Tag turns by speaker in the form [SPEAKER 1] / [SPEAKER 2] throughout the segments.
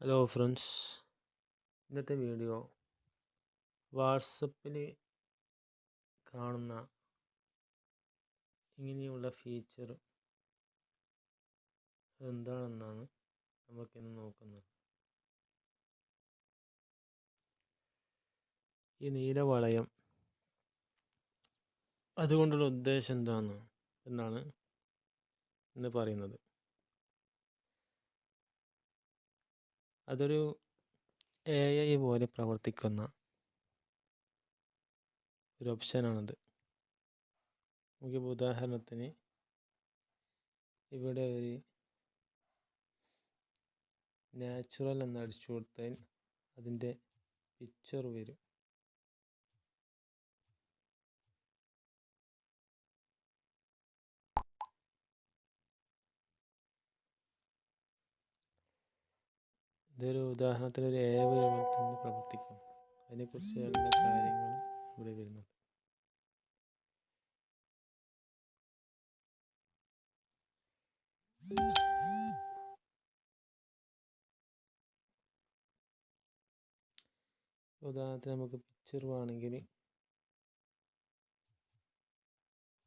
[SPEAKER 1] Hello friends ഇന്നത്തെ video വാട്സപ്പിൽ കാണുന്ന ഇങ്ങനെയുള്ള ഫീച്ചർ എന്താണെന്നാണ് നമുക്കിന്ന് നോക്കുന്നത്. ഈ നീല വളയം അതുകൊണ്ടുള്ള ഉദ്ദേശം എന്താണ് എന്നാണ് ഇന്ന് പറയുന്നത്. അതൊരു എ ഐ പോലെ പ്രവർത്തിക്കുന്ന ഒരു ഓപ്ഷനാണത് നമുക്കിപ്പോൾ ഉദാഹരണത്തിന് ഇവിടെ ഒരു നാച്ചുറൽ എന്ന് അടിച്ചു കൊടുത്താൽ അതിന്റെ പിക്ചർ വരും. ഇതൊരു ഉദാഹരണത്തിന് ഒരു എ പോലെ തന്നെ പ്രവർത്തിക്കും. അതിനെക്കുറിച്ച് എല്ലാ കാര്യങ്ങളും ഇവിടെ വരുന്നുണ്ട്. ഉദാഹരണത്തിന് നമുക്ക് പിക്ചർ വേണമെങ്കിൽ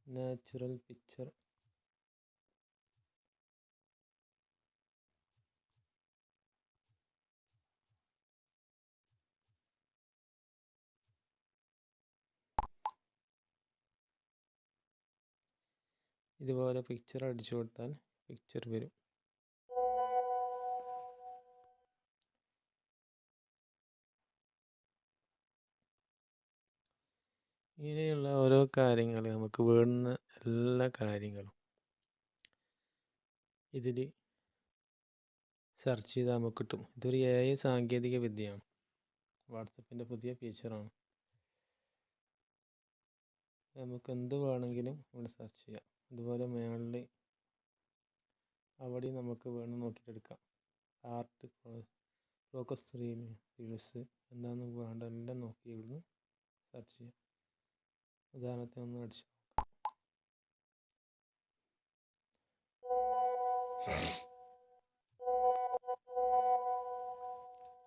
[SPEAKER 1] നാച്ചുറൽ പിക്ചർ ഇതുപോലെ പിക്ചർ അടിച്ചു കൊടുത്താൽ പിക്ചർ വരും. ഇങ്ങനെയുള്ള ഓരോ കാര്യങ്ങൾ നമുക്ക് വേണ്ടുന്ന എല്ലാ കാര്യങ്ങളും ഇതിൽ സെർച്ച് ചെയ്താൽ നമുക്ക് കിട്ടും. ഇതൊരു എ ഐ സാങ്കേതിക വിദ്യയാണ്. വാട്സപ്പിന്റെ പുതിയ ഫീച്ചറാണ് നമുക്ക് എന്ത് വേണമെങ്കിലും ഇവിടെ സെർച്ച് ചെയ്യാം. അതുപോലെ മുകളിൽ അവിടെ നമുക്ക് വേണം നോക്കിയിട്ടെടുക്കാം. ആർട്ട് ഫോക്കസ് റീൽസ് എന്താണെന്ന് വേണ്ടതെല്ലാം നോക്കി ഇവിടുന്ന് സെർച്ച് ചെയ്യാം. ഉദാഹരണത്തിന് ഒന്ന് അടിച്ചു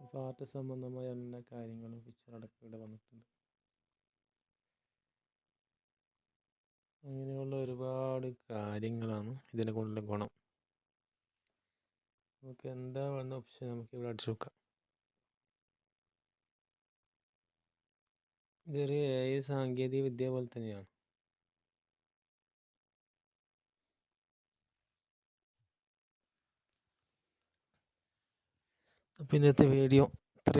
[SPEAKER 1] അപ്പോൾ ആർട്ട് സംബന്ധമായ എല്ലാ കാര്യങ്ങളും പിക്ചർ അടക്കം ഇവിടെ വന്നിട്ടുണ്ട്. ഒരുപാട് കാര്യങ്ങളാണ് ഇതിനെ കൊണ്ടുള്ള ഗുണം. നമുക്ക് എന്താ വേണ്ട ഓപ്ഷൻ നമുക്ക് ഇവിടെ അടിച്ചു നോക്കാം. ഇതൊരു എ ഐ സാങ്കേതിക വിദ്യ പോലെ തന്നെയാണ്. അപ്പോൾ ഇന്നത്തെ വീഡിയോ